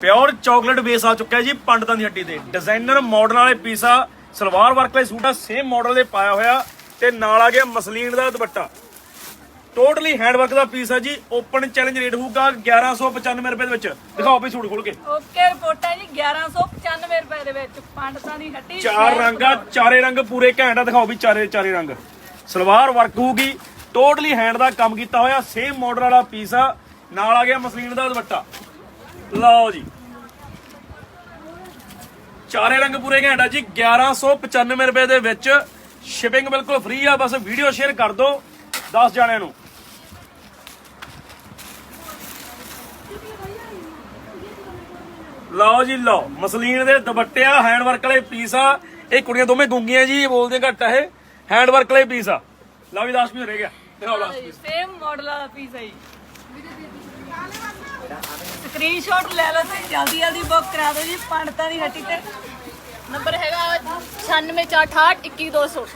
Pure chocolate base ਆ ਚੁੱਕਾ ਹੈ ਜੀ ਪੰਡਤਾਂ ਦੀ ਹੱਟੀ ਤੇ। ਡਿਜ਼ਾਈਨਰ ਮਾਡਲ ਵਾਲੇ ਪੀਸ ਆ ਸਲਵਾਰ ਵਰਕ ਵਾਲੇ ਸੂਟ ਆ ਸੇਮ ਮਾਡਲ ਦੇ ਪਾਇਆ ਹੋਇਆ ਤੇ ਨਾਲ ਆ ਗਿਆ ਮਸਲੀਨ ਦਾ ਦੁਪੱਟਾ। ਟੋਟਲੀ ਹੈਂਡ ਵਰਕ ਦਾ ਪੀਸ ਆ ਜੀ ਓਪਨ ਚੈਲੰਜ ਰੇਟ ਹੋਊਗਾ 1195 ਰੁਪਏ ਦੇ ਵਿੱਚ। ਦਿਖਾਓ ਵੀ ਸੂਟ ਖੋਲ ਕੇ। ਓਕੇ ਰਿਪੋਰਟ ਹੈ ਜੀ 1195 ਰੁਪਏ ਦੇ ਵਿੱਚ ਪੰਡਤਾਂ ਦੀ ਹੱਟੀ ਚਾਰ ਰੰਗ ਚਾਰੇ ਰੰਗ ਪੂਰੇ ਘੈਂਟ ਆ ਦਿਖਾਓ ਵੀ ਚਾਰੇ ਚਾਰੇ ਰੰਗ। ਸਲਵਾਰ ਵਰਕ ਹੋਊਗੀ ਟੋਟਲੀ ਹੈਂਡ ਦਾ ਕੰਮ ਕੀਤਾ ਹੋਇਆ ਸੇਮ ਮਾਡਲ ਵਾਲਾ ਪੀਸ ਆ ਨਾਲ ਆ ਗਿਆ ਮਸਲੀਨ ਦਾ ਦੁਪੱਟਾ। ਲਓ ਜੀ। ਚਾਰੇ ਰੰਗ ਪੂਰੇ ਘੈਂਟ ਜੀ। 1195 ਰੁਪਏ ਦੇ ਵਿੱਚ ਸ਼ਿਪਿੰਗ ਬਿਲਕੁਲ ਫ੍ਰੀ ਆ। ਬਸ ਵੀਡੀਓ ਸ਼ੇਅਰ ਕਰ ਦਿਓ 10 ਜਾਣਿਆਂ ਨੂੰ। ਲਓ ਜੀ, ਲਓ। ਮਸਲੀਨ ਦੇ ਦੁਪੱਟੇ ਆ ਹੈਂਡ ਵਰਕ ਵਾਲੇ ਪੀਸ ਆ। ਇਹ ਕੁੜੀਆਂ ਦੋਵੇਂ ਗੁੰਗੀਆਂ ਜੀ ਇਹ ਬੋਲਦੀਆਂ ਘੱਟ ਆ ਇਹ। ਹੈਂਡ ਵਰਕ ਵਾਲੇ ਪੀਸ ਆ। ਲਓ ਵੀ ਲਾਸਟ ਪੀਸ ਰਹਿ ਗਿਆ। ਦਿਖਾਓ ਲਾਸਟ ਪੀਸ ਸੇਮ ਮਾਡਲ ਵਾਲਾ ਪੀਸ ਹੈ ਜੀ। ਸਕਰੀਨਸ਼ਾਟ ਲੈ ਲਓ ਤੇ ਜਲਦੀ ਜਲਦੀ ਬੁੱਕ ਕਰਾ ਦਿਓ ਜੀ ਪੰਡਤਾਂ ਦੀ ਹੱਟੀ ਤੇ। ਨੰਬਰ ਹੈਗਾ 9668 21200